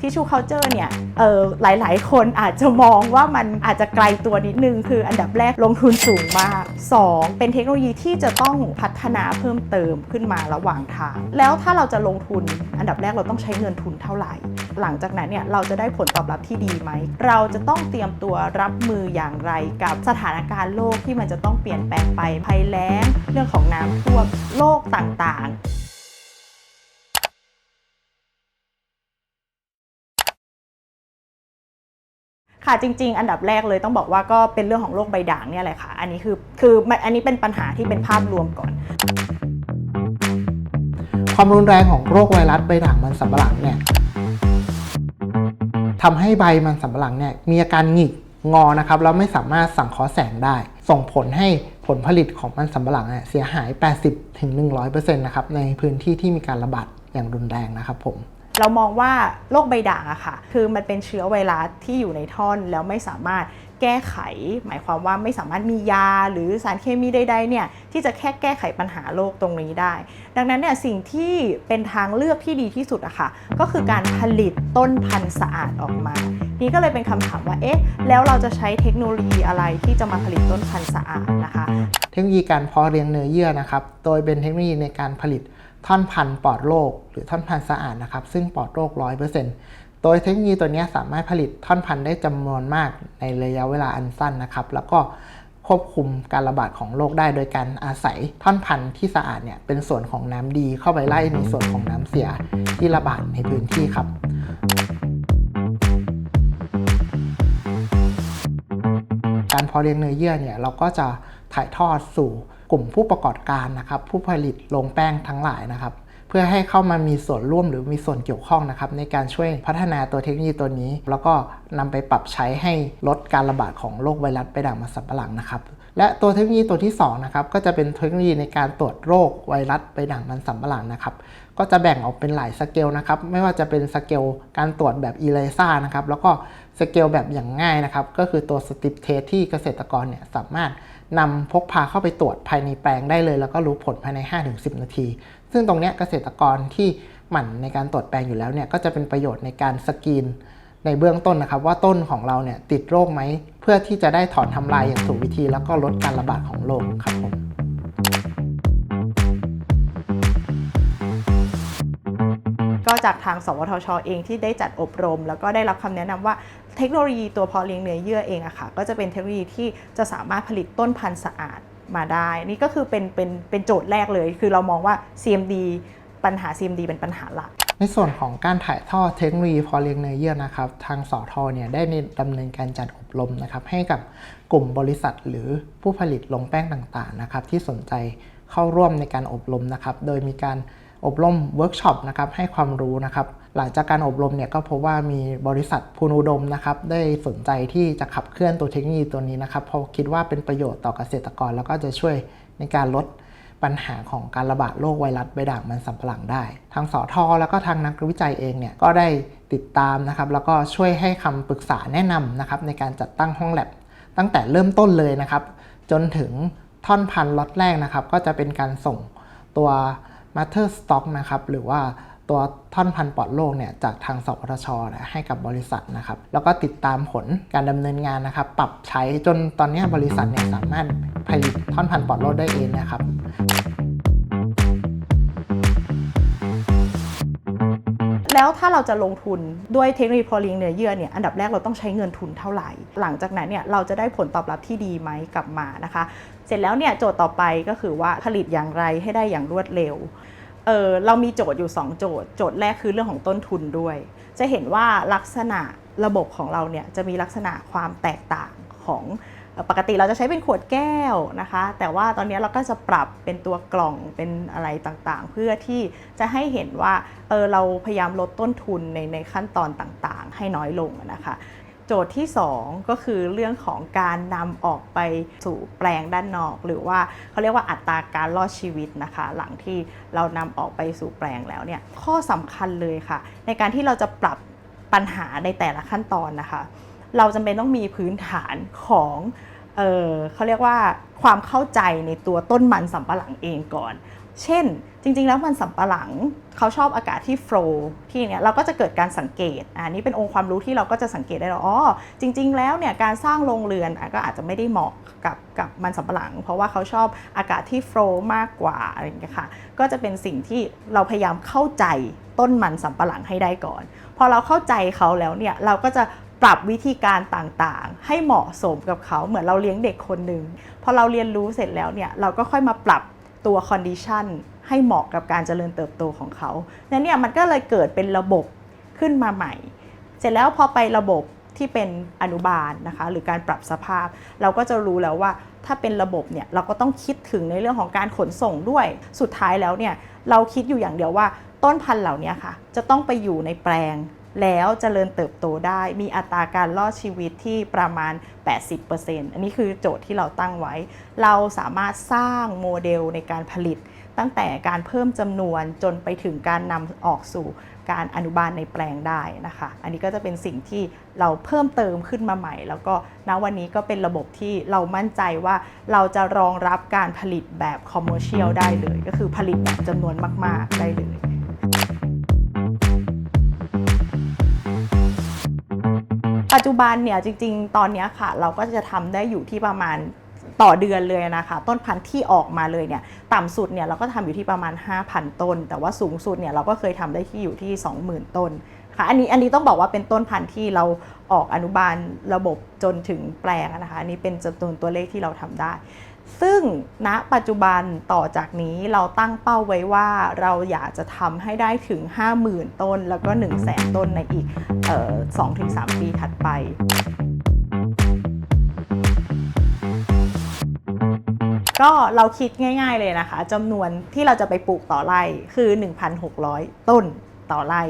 ทิชชูเคาเจอร์เนี่ยเออหลาย ๆ คนอาจจะมองว่ามันอาจจะไกลตัวนิดนึง คืออันดับแรกลงทุนสูงมาก 2. เป็นเทคโนโลยีที่จะต้องพัฒนาเพิ่มเติมขึ้นมาระหว่างทาง แล้วถ้าเราจะลงทุน อันดับแรกเราต้องใช้เงินทุนเท่าไหร่ หลังจากนั้นเนี่ยเราจะได้ผลตอบรับที่ดีไหม เราจะต้องเตรียมตัวรับมืออย่างไรกับสถานการณ์โลกที่มันจะต้องเปลี่ยนแปลงไปภัยแล้ง เรื่องของน้ำท่วมโลกต่างๆ ค่ะจริง ๆ อันดับแรกเลยต้องบอกว่าก็เป็นเรื่องของโรคใบด่างเนี่ยแหละค่ะ อันนี้คือคืออันนี้เป็นปัญหาที่เป็นภาพรวมก่อน ความรุนแรงของโรคไวรัสใบด่างมันสำปะหลังเนี่ยทำให้ใบมันสำปะหลังเนี่ยมีอาการหงิกงอนะครับแล้วไม่สามารถสังเคราะห์แสงได้ ส่งผลให้ผลผลิตของมันสำปะหลังเนี่ยเสียหาย 80-100%นะครับในพื้นที่ที่มีการระบาดอย่างรุนแรงนะครับผม เรามองว่าโรคใบด่างอะค่ะ คือมันเป็นเชื้อไวรัสที่อยู่ในท่อนแล้วไม่สามารถแก้ไข หมายความว่าไม่สามารถมียาหรือสารเคมีใดๆเนี่ยที่จะแค่แก้ไขปัญหาโรคตรงนี้ได้ ดังนั้นเนี่ยสิ่งที่เป็นทางเลือกที่ดีที่สุดอะค่ะก็คือการผลิตต้นพันธุ์สะอาดออกมา นี่ก็เลยเป็นคำถามว่าเอ๊ะแล้วเราจะใช้เทคโนโลยีอะไรที่จะมาผลิตต้นพันธุ์สะอาดนะคะ เทคโนโลยีการเพาะเลี้ยงเนื้อเยื่อนะครับโดยเป็นเทคโนโลยีในการผลิต ท่อนพันปลอดโรคหรือท่อนพันสะอาดนะครับ ซึ่งปลอดโรค100%โดยเทคโนโลยีตัวนี้สามารถผลิตท่อนพันได้จำนวนมากในระยะเวลาอันสั้นนะครับ แล้วก็ควบคุมการระบาดของโรคได้โดยการอาศัยท่อนพันธุ์ที่สะอาดเนี่ยเป็นส่วนของน้ำดีเข้าไปไล่ในส่วนของน้ำเสียที่ระบาดในพื้นที่ครับการพาะเลี้ยงเนื้อเยื่อเนี่ยเราก็จะ ถ่ายทอดสู่กลุ่มผู้ประกอบการนะครับผู้ผลิตโรงแป้งทั้งหลายนะครับ เพื่อให้เข้ามามีส่วนร่วมหรือมีส่วนเกี่ยวข้องนะครับในการช่วยพัฒนาตัวเทคโนโลยีตัวนี้ แล้วก็นำไปปรับใช้ให้ลดการระบาดของโรคไวรัสใบด่างมันสำปะหลังนะครับและตัวเทคโนโลยีตัวที่สองนะครับก็จะเป็นเทคโนโลยีในการตรวจโรคไวรัสใบด่างมันสำปะหลังนะครับก็จะแบ่งออกเป็นหลายสเกลนะครับไม่ว่าจะเป็นสเกลการตรวจแบบอีไลซ่านะครับแล้วก็สเกลแบบอย่างง่ายนะครับก็คือตัวสติปเทสที่เกษตรกรเนี่ยสามารถ นำพกพาเข้าไปตรวจภายในแปลงได้เลย แล้วก็รู้ผลภายใน 5-10 นาที ซึ่งตรงนี้เกษตรกรที่หมั่นในการตรวจแปลงอยู่แล้วเนี่ยก็จะเป็นประโยชน์ในการสกรีนในเบื้องต้นนะครับว่าต้นของเราเนี่ยติดโรคไหม เพื่อที่จะได้ถอนทำลายอย่างถูกวิธี แล้วก็ลดการระบาดของโรคครับผม ก็จากทาง สวทช เองที่ได้จัดอบรม แล้วก็ได้รับคำแนะนำว่าเทคโนโลยีตัวพาะเลี้ยงเนื้อเยื่อเองอะค่ะก็จะเป็นเทคโนโลยีที่จะสามารถผลิตต้นพันธุ์สะอาดมาได้ นี่ก็คือเป็นเป็นเป็นโจทย์แรกเลย คือเรามองว่า CMD ปัญหา CMD เป็นปัญหาหลัก ในส่วนของการถ่ายทอดเทคโนโลยีพอเลี้ยงเนื้อเยื่อนะครับ ทางสอทอเนี่ยได้ดำเนินการจัดอบรมนะครับ ให้กับกลุ่มบริษัทหรือผู้ผลิตลงแป้งต่างๆนะครับ ที่สนใจเข้าร่วมในการอบรมนะครับ โดยมีการ อบรมเวิร์กช็อปนะครับให้ความรู้นะครับ หลังจากการอบรมเนี่ยก็พบว่ามีบริษัทพูนุดมนะครับได้สนใจที่จะขับเคลื่อนตัวเทคโนโลยีตัวนี้นะครับเพราะคิดว่าเป็นประโยชน์ต่อเกษตรกร แล้วก็จะช่วยในการลดปัญหาของการระบาดโรคไวรัสใบด่างมันสำปะหลังได้ ทางสอทอแล้วก็ทางนักวิจัยเองเนี่ยก็ได้ติดตามนะครับ แล้วก็ช่วยให้คำปรึกษาแนะนำนะครับในการจัดตั้งห้องแลบตั้งแต่เริ่มต้นเลยนะครับ จนถึงท่อนพันล็อตแรกนะครับ ก็จะเป็นการส่งตัว Matter Stock นะครับหรือว่าตัวท่อนพันปลอดโลกเนี่ยจากทางสปทชนะให้กับบริษัทนะครับแล้วก็ติดตามผลการดำเนินงานนะครับปรับใช้จนตอนนี้บริษัทเนี่ยสามารถผลิตท่อนพันปลอดโลกได้เองนะครับ แล้วถ้าเราจะลงทุนด้วยเทคโนโลยีพอเลี้ยงเนื้อเยื่อเนี่ยอันดับแรกเราต้องใช้เงินทุนเท่าไหร่ หลังจากนั้นเนี่ยเราจะได้ผลตอบรับที่ดีไหมกลับมานะคะ เสร็จแล้วเนี่ยโจทย์ต่อไปก็คือว่าผลิตอย่างไรให้ได้อย่างรวดเร็วเออเรามีโจทย์อยู่ 2 โจทย์ โจทย์แรกคือเรื่องของต้นทุนด้วย จะเห็นว่าลักษณะระบบของเราเนี่ยจะมีลักษณะความแตกต่างของ ปกติเราจะใช้เป็นขวดแก้วนะคะ แต่ว่าตอนนี้เราก็จะปรับเป็นตัวกล่องเป็นอะไรต่างๆ เพื่อที่จะให้เห็นว่าเออเราพยายามลดต้นทุนในในขั้นตอนต่างๆ ให้น้อยลงนะคะโจทย์ที่ 2 ก็คือเรื่องของการนำออกไปสู่แปลงด้านนอก หรือว่าเขาเรียกว่าอัตราการรอดชีวิตนะคะ หลังที่เรานำออกไปสู่แปลงแล้วเนี่ยข้อสำคัญเลยค่ะ ในการที่เราจะปรับปัญหาในแต่ละขั้นตอนนะคะ เราจำเป็นต้องมีพื้นฐานของ เออเขาเรียกว่าความเข้าใจในตัวต้นมันสำปะหลังเองก่อน เช่น จริง ๆ แล้วมันสำปะหลังเขาชอบอากาศที่โฟล์ที่เนี้ยเราก็จะเกิดการสังเกตอันนี้เป็นองค์ความรู้ที่เราก็จะสังเกตได้แล้วอ๋อจริง ๆ แล้วเนี่ยการสร้างโรงเรือนก็อาจจะไม่ได้เหมาะกับกับมันสำปะหลัง เพราะว่าเขาชอบอากาศที่โฟล์มากกว่าอะไรอย่างเงี้ยค่ะก็จะเป็นสิ่งที่เราพยายามเข้าใจต้นมันสำปะหลังให้ได้ก่อน พอเราเข้าใจเขาแล้วเนี่ยเราก็จะ ปรับวิธีการต่างๆ ให้เหมาะสมกับเขาเหมือนเราเลี้ยงเด็กคนหนึ่งพอเราเรียนรู้เสร็จแล้วเนี่ยเราก็ค่อยมาปรับตัวคอนดิชันให้เหมาะกับการเจริญเติบโตของเขานั้นเนี่ยมันก็เลยเกิดเป็นระบบขึ้นมาใหม่ เสร็จแล้วพอไประบบที่เป็นอนุบาลนะคะ หรือการปรับสภาพ เราก็จะรู้แล้วว่าถ้าเป็นระบบเนี่ยเราก็ต้องคิดถึงในเรื่องของการขนส่งด้วย สุดท้ายแล้วเนี่ยเราคิดอยู่อย่างเดียวว่า ต้นพันธุ์เหล่านี้ค่ะ จะต้องไปอยู่ในแปลง แล้วจเจริญเติบโตได้ มีอัตราการรอดชีวิตที่ประมาณ 80%อันนี้คือโจทย์ที่เราตั้งไว้ เราสามารถสร้างโมเดลในการผลิต ตั้งแต่การเพิ่มจำนวนจนไปถึงการนำออกสู่การอนุบาลในแปลงได้นะคะ อันนี้ก็จะเป็นสิ่งที่เราเพิ่มเติมขึ้นมาใหม่ แล้วก็ณวันนี้ก็เป็นระบบที่เรามั่นใจว่าเราจะรองรับการผลิตแบบคอมเมอร์เชียลได้เลย ก็คือผลิตแบบจำนวนมาก ๆ ได้เลย ปัจจุบันเนี่ยจริง ๆ ตอนนี้ค่ะ เราก็จะทำได้อยู่ที่ประมาณต่อเดือนเลยนะคะ ต้นพันธุ์ที่ออกมาเลยเนี่ยต่ำสุดเนี่ยเราก็ทำอยู่ที่ประมาณ 5,000 ต้น แต่ว่าสูงสุดเนี่ยเราก็เคยทำได้ที่อยู่ที่ 20,000 ต้นค่ะอันนี้อันนี้ต้องบอกว่าเป็นต้นพันธุ์ที่เราออกอนุบาลระบบจนถึงแปลงนะคะอันนี้เป็นจำนวนตัวเลขที่เราทำได้ ซึ่งณปัจจุบันต่อจากนี้เราตั้งเป้าไว้ว่าเราอยากจะทำให้ได้ถึง 50,000 ต้น แล้วก็ 1 0 0 0 0แสนต้นในอีกออ2-3 ปีถัดไปก็เราคิดง่าย ๆเลยนะคะจำนวนที่เราจะไปปลูกต่อไร่คือ 1,600 ต้นต่อไร่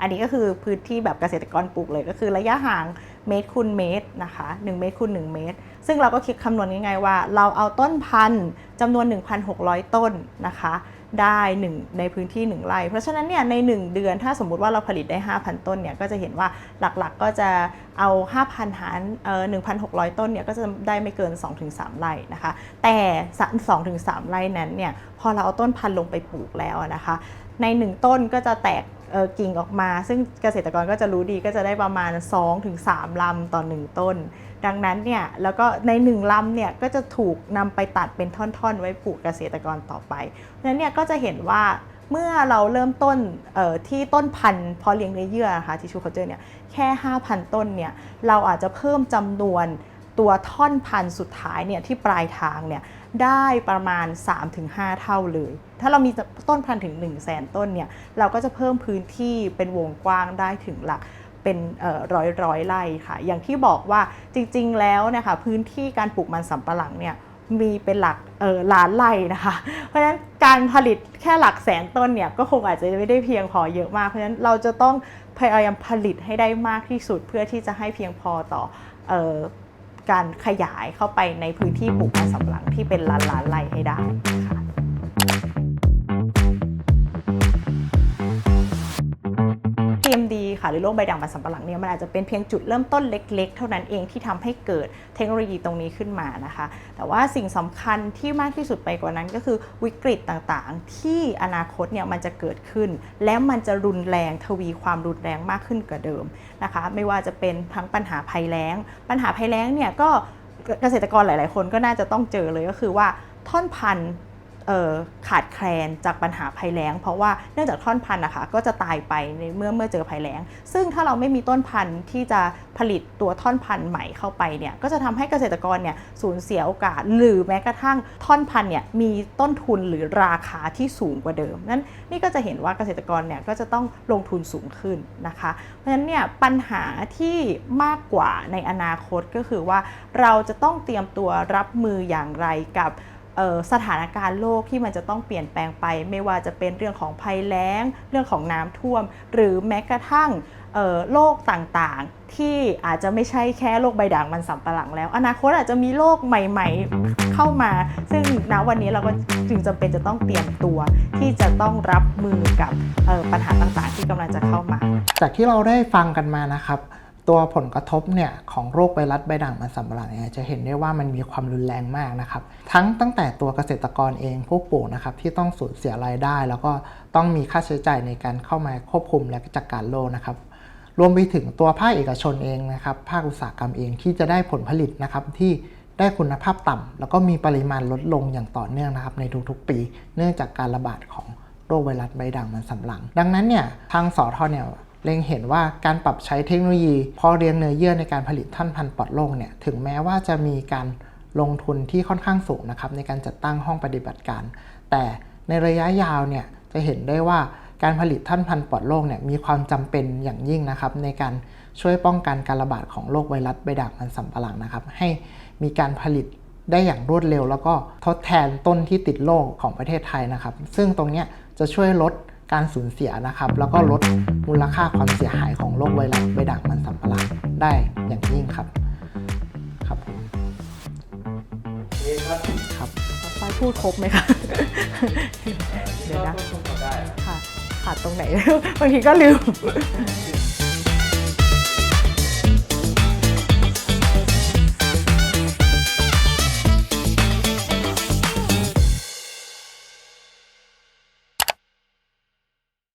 อันนี้ก็คือพื้นที่แบบเกษตรกรปลูกเลยก็คือระยะห่าง เมตรคูณเมตรนะคะ1เมตรคูณ1เมตร ซึ่งเราก็คิดคำนวณง่ายๆว่า เราเอาต้นพันธุ์จำนวน 1,600 ต้นนะคะ ได้หนึ่งในพื้นที่ 1ไร่เพราะฉะนั้นเนี่ยใน 1 เดือนถ้าสมมุติว่าเราผลิตได้ 5,000 ต้นเนี่ยก็จะเห็นว่าหลักๆก็จะเอา 5,000 หารเอ่อ1,600 ต้นเนี่ยก็จะได้ไม่เกิน 2-3 ไร่นะคะ แต่ 2-3 ไร่นั้นเนี่ยพอเราเอาต้นพันธุ์ลงไปปลูกแล้วนะคะ ใน 1 ต้นก็จะแตก กิ่งออกมา ซึ่งเกษตรกรก็จะรู้ดีก็จะได้ประมาณ 2-3 ลำต่อ 1 ต้น ดังนั้นเนี่ยแล้วก็ใน 1 ลำเนี่ยก็จะถูกนำไปตัดเป็นท่อนๆ ไว้ปลูกเกษตรกรต่อไปเพราะนั้นเนี่ยก็จะเห็นว่าเมื่อเราเริ่มต้นที่ต้นพันธุ์เพอเลี้ยงเนื้อเยื่อนะคะที่ชูเขาเจอเนี่ยแค่ 5,000 ต้นเนี่ยเราอาจจะเพิ่มจำนวนตัวท่อนพันธุ์สุดท้ายเนี่ยที่ปลายทางเนี่ย ได้ประมาณ 3-5 เท่าเลย ถ้าเรามีต้นพันธุ์ถึง 1 0 0 0 0แสนต้นเนี่ย เราก็จะเพิ่มพื้นที่เป็นวงกว้างได้ถึงหลักเป็นร้อยร้อยไร่ค่ะ อย่างที่บอกว่าจริงๆแล้วนะคะพื้นที่การปลูกมันสำปะหลังเนี่ยมีเป็นหลักล้านไร่นะคะ เพราะฉะนั้นการผลิตแค่หลักแสนต้นเนี่ยก็คงอาจจะไม่ได้เพียงพอเยอะมาก เพราะฉะนั้นเราจะต้องพยายามผลิตให้ได้มากที่สุดเพื่อที่จะให้เพียงพอต่ออ การขยายเข้าไปในพื้นที่ปลูกมันสำปะหลังที่เป็นล้านล้านไร่ให้ได้ค่ะ หรือโรคใบด่างมันสำปะหลังเนี่ยมันอาจจะเป็นเพียงจุดเริ่มต้นเล็ก ๆ เท่านั้นเองที่ทำให้เกิดเทคโนโลยีตรงนี้ขึ้นมานะคะ แต่ว่าสิ่งสำคัญที่มากที่สุดไปกว่านั้นก็คือวิกฤตต่างๆ ที่อนาคตเนี่ยมันจะเกิดขึ้น และมันจะรุนแรงทวีความรุนแรงมากขึ้นกว่าเดิมนะคะ ไม่ว่าจะเป็นทั้งปัญหาภัยแล้ง ปัญหาภัยแล้งเนี่ยก็เกษตรกรหลาย ๆ คนก็น่าจะต้องเจอเลยก็คือว่าท่อนพันธุ์ ขาดแคลนจากปัญหาภัยแล้ง เพราะว่าเนื่องจากท่อนพันธุ์นะคะก็จะตายไปในเมื่อเมื่อเจอภัยแล้ง ซึ่งถ้าเราไม่มีต้นพันธุ์ที่จะผลิตตัวท่อนพันธุ์ใหม่เข้าไปเนี่ยก็จะทำให้เกษตรกรเนี่ยสูญเสียโอกาส หรือแม้กระทั่งท่อนพันธุ์เนี่ยมีต้นทุนหรือราคาที่สูงกว่าเดิม นั้นนี่ก็จะเห็นว่าเกษตรกรเนี่ยก็จะต้องลงทุนสูงขึ้นนะคะ เพราะฉะนั้นเนี่ยปัญหาที่มากกว่าในอนาคตก็คือว่าเราจะต้องเตรียมตัวรับมืออย่างไรกับ สถานการณ์โลกที่มันจะต้องเปลี่ยนแปลงไป ไม่ว่าจะเป็นเรื่องของภัยแล้ง เรื่องของน้ำท่วม หรือแม้กระทั่งโรคต่างๆ ที่อาจจะไม่ใช่แค่โรคใบด่างมันสำปะหลังแล้ว อนาคตอาจจะมีโรคใหม่ ๆเข้ามา ซึ่งณวันนี้เราก็จึงจำเป็นจะต้องเตรียมตัว ที่จะต้องรับมือกับปัญหาต่างๆ ที่กำลังจะเข้ามา จากที่เราได้ฟังกันมานะครับ ตัวผลกระทบเนี่ยของโรคไวรัสใบด่างมันสำหลังเนี่ยจะเห็นได้ว่ามันมีความรุนแรงมากนะครับ ทั้งตั้งแต่ตัวเกษตรกรเองผู้ปลูกนะครับที่ต้องสูญเสียรายได้ แล้วก็ต้องมีค่าใช้จ่ายในการเข้ามาควบคุมและจัดการโรคนะครับรวมไปถึงตัวภาคเอกชนเองนะครับภาคอุตสาหกรรมเองที่จะได้ผลผลิตนะครับที่ได้คุณภาพต่ำแล้วก็มีปริมาณลดลงอย่างต่อเนื่องนะครับในทุกๆปี เนื่องจากการระบาดของโรคไวรัสใบด่างมันสำลัง ดังนั้นเนี่ยทางสอทอเนี่ย เล็งเห็นว่าการปรับใช้เทคโนโลยี พอเลี้ยงเนื้อเยื่อในการผลิตท่านพันปลอดโรคเนี่ยถึงแม้ว่าจะมีการลงทุนที่ค่อนข้างสูงนะครับในการจัดตั้งห้องปฏิบัติการ แต่ในระยะยาวเนี่ยจะเห็นได้ว่าการผลิตท่านพันปลอดโรคเนี่ยมีความจำเป็นอย่างยิ่งนะครับ ในการช่วยป้องกันการระบาดของโรคไวรัสใบด่างมันสำปะหลังนะครับ ให้มีการผลิตได้อย่างรวดเร็ว แล้วก็ทดแทนต้นที่ติดโรคของประเทศไทยนะครับ ซึ่งตรงนี้จะช่วยลด การสูญเสียนะครับ แล้วก็ลดมูลค่าความเสียหายของโรคไวรัสใบด่างมันสำปะหลังได้อย่างยิ่งครับ ครับผมครับฝ้ายพูดครบไหมคะเดี๋ยวนะค่ะขาดตรงไหน บางทีก็ลืม